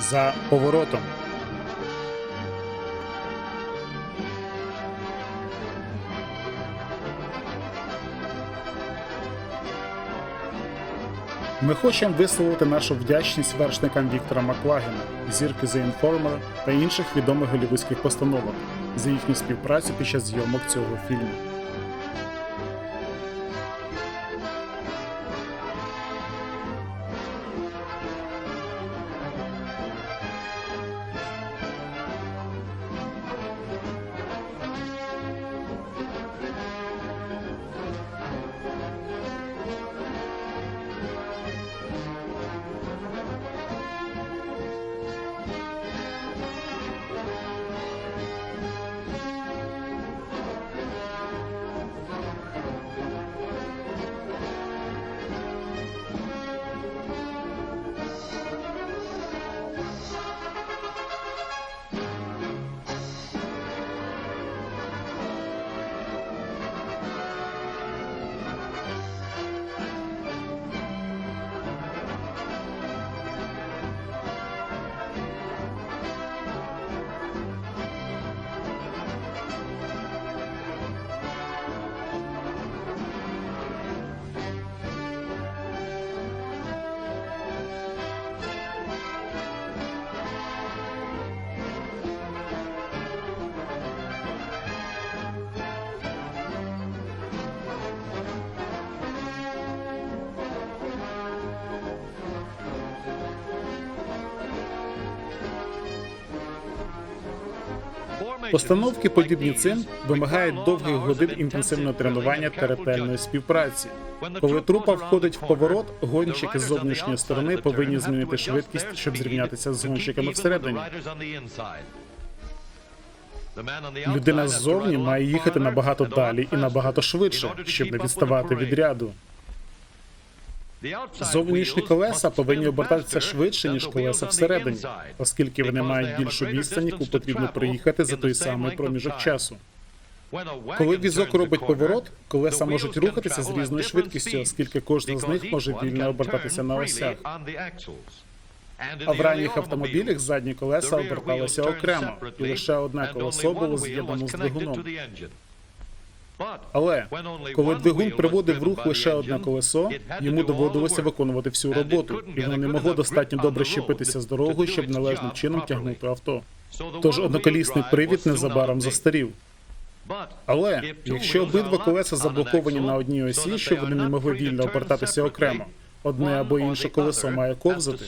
за поворотом. Ми хочемо висловити нашу вдячність вершникам Віктора Маклагена, зірки The Informer та інших відомих голівудських постановок за їхню співпрацю під час зйомок цього фільму. Постановки, подібні цим, вимагають довгих годин інтенсивного тренування та ретельної співпраці. Коли трупа входить в поворот, гонщики з зовнішньої сторони повинні змінити швидкість, щоб зрівнятися з гонщиками всередині. Людина ззовні має їхати набагато далі і набагато швидше, щоб не відставати від ряду. Зовнішні колеса повинні обертатися швидше, ніж колеса всередині, оскільки вони мають більшу відстань, яку потрібно проїхати за той самий проміжок часу. Коли візок робить поворот, колеса можуть рухатися з різною швидкістю, оскільки кожна з них може вільно обертатися на осях. А в ранніх автомобілях задні колеса оберталися окремо, і лише одне колесо було з'єднано з двигуном. Але коли двигун приводив в рух лише одне колесо, йому доводилося виконувати всю роботу, і воно не могло достатньо добре щепитися з дорогою, щоб належним чином тягнути авто. Тож одноколісний привід незабаром застарів. Але якщо обидва колеса заблоковані на одній осі, що вони не могли вільно обертатися окремо, одне або інше колесо має ковзати.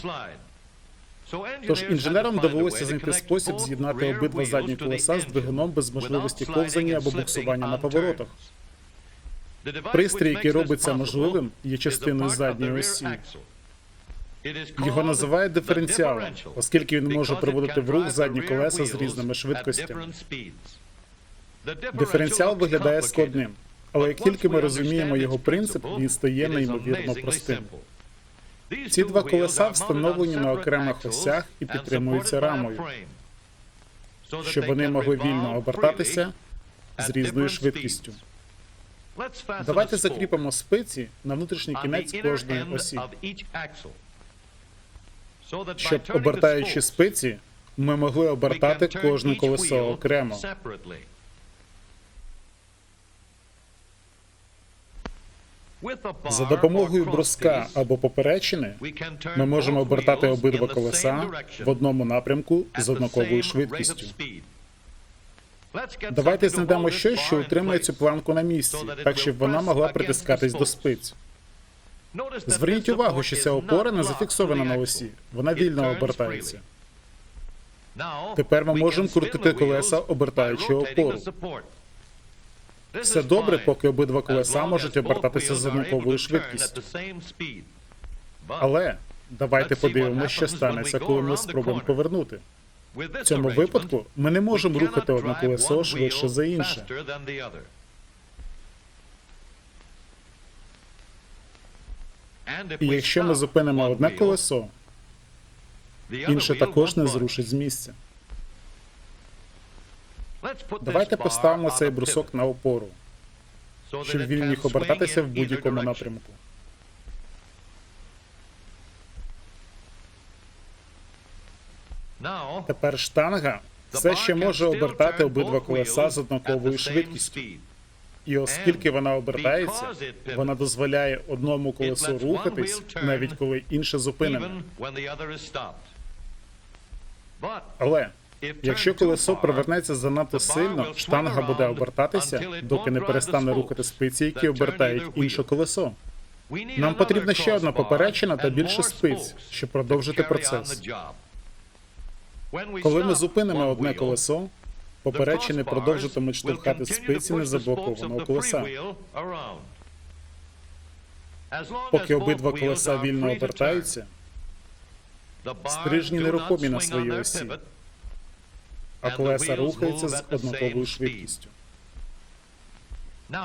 Тож інженерам довелося знайти спосіб з'єднати обидва задні колеса з двигуном без можливості ковзання або буксування на поворотах. Пристрій, який робить це можливим, є частиною задньої осі. Його називають диференціалом, оскільки він може приводити в рух задні колеса з різними швидкостями. Диференціал виглядає складним, але як тільки ми розуміємо його принцип, він стає неймовірно простим. Ці два колеса встановлені на окремих осях і підтримуються рамою, щоб вони могли вільно обертатися з різною швидкістю. Давайте закріпимо спиці на внутрішній кінець кожної осі. щоб обертаючи спиці, Ми могли обертати кожне колесо окремо. За допомогою бруска або поперечини ми можемо обертати обидва колеса в одному напрямку з однаковою швидкістю. Давайте знайдемо щось, що утримує цю планку на місці, так щоб вона могла притискатись до спиць. Зверніть увагу, що ця опора не зафіксована на осі, вона вільно обертається. Тепер ми можемо крутити колеса, обертаючи опору. Все добре, поки обидва колеса можуть обертатися з однаковою швидкістю. Але давайте подивимося, що станеться, коли ми спробуємо повернути. В цьому випадку ми не можемо рухати одне колесо швидше за інше. І якщо ми зупинимо одне колесо, інше також не зрушить з місця. Давайте поставимо цей брусок на опору, щоб він міг обертатися в будь-якому напрямку. Тепер штанга все ще може обертати обидва колеса з однаковою швидкістю. І оскільки вона обертається, вона дозволяє одному колесу рухатись, навіть коли інше зупинене. Але якщо колесо провернеться занадто сильно, штанга буде обертатися, доки не перестане рухати спиці, які обертають інше колесо. Нам потрібна ще одна поперечина та більше спиць, щоб продовжити процес. Коли ми зупинимо одне колесо, поперечини продовжуватимуть штовхати спиці незаблокованого колеса. Поки обидва колеса вільно обертаються, стрижні нерухомі на своїй осі, а колеса рухаються з однаковою швидкістю.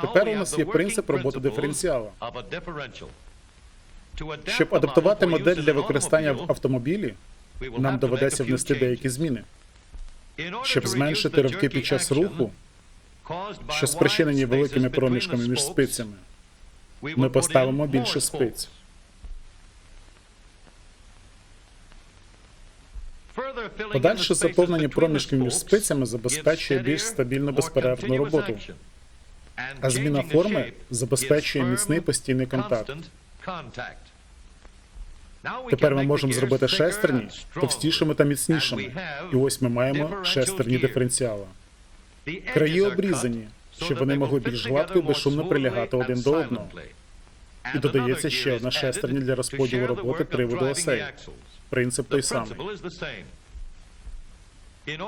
Тепер у нас є принцип роботи диференціала. Щоб адаптувати модель для використання в автомобілі, нам доведеться внести деякі зміни. Щоб зменшити ривки під час руху, що спричинені великими проміжками між спицями, ми поставимо більше спиць. Подальше заповнення проміжків між спицями забезпечує більш стабільну безперервну роботу. А зміна форми забезпечує міцний постійний контакт. Тепер ми можемо зробити шестерні товстішими та міцнішими. І ось ми маємо шестерні диференціала. Краї обрізані, щоб вони могли більш гладко і безшумно прилягати один до одного. І додається ще одна шестерня для розподілу роботи приводу осей. Принцип той самий.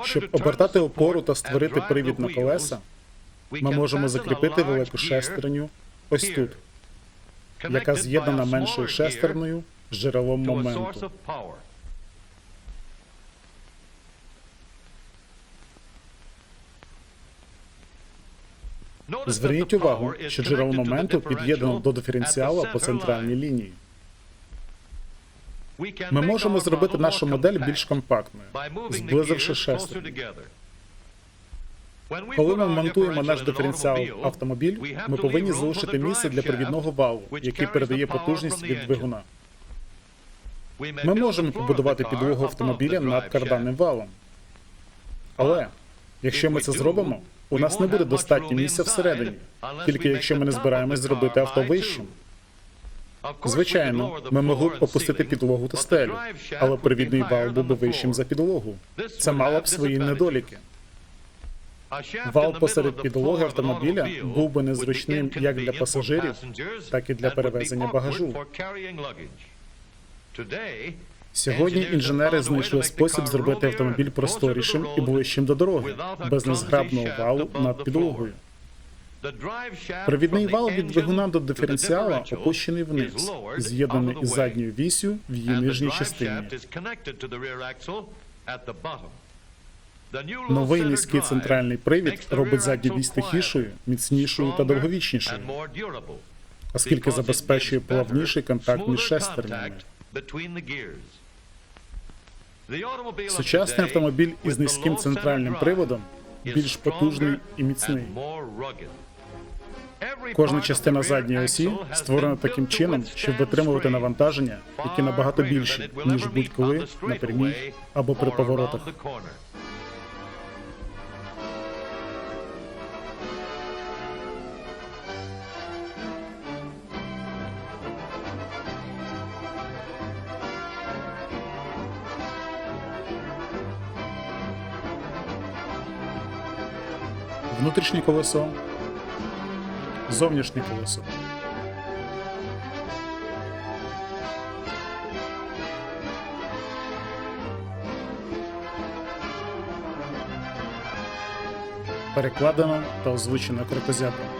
Щоб обертати опору та створити привід на колеса, ми можемо закріпити велику шестерню ось тут, яка з'єднана меншою шестерною з джерелом моменту. Зверніть увагу, що джерело моменту під'єднано до диференціала по центральній лінії. Ми можемо зробити нашу модель більш компактною, зблизивши шестерні. Коли ми монтуємо наш диференціал автомобіль, ми повинні залишити місце для провідного валу, який передає потужність від двигуна. Ми можемо побудувати підлогу автомобіля над карданним валом. Але якщо ми це зробимо, у нас не буде достатньо місця всередині, тільки якщо ми не збираємось зробити авто вищим. Звичайно, ми могли б опустити підлогу та стелю, але привідний вал був би вищим за підлогу. Це мало б свої недоліки. Вал посеред підлоги автомобіля був би незручним як для пасажирів, так і для перевезення багажу. Сьогодні інженери знайшли спосіб зробити автомобіль просторішим і ближчим до дороги, без незграбного валу над підлогою. Провідний вал від двигуна до диференціала опущений вниз, з'єднаний із задньою вісю в її нижній частині. Новий низький центральний привід робить задню вісь тихішою, міцнішою та довговічнішою, оскільки забезпечує плавніший контакт між шестернями. Сучасний автомобіль із низьким центральним приводом більш потужний і міцний. Кожна частина задньої осі створена таким чином, щоб витримувати навантаження, які набагато більші, ніж будь-коли на прямій або при поворотах. Внутрішнє колесо, зовнішнє колесо. Перекладено та озвучено крокозябром.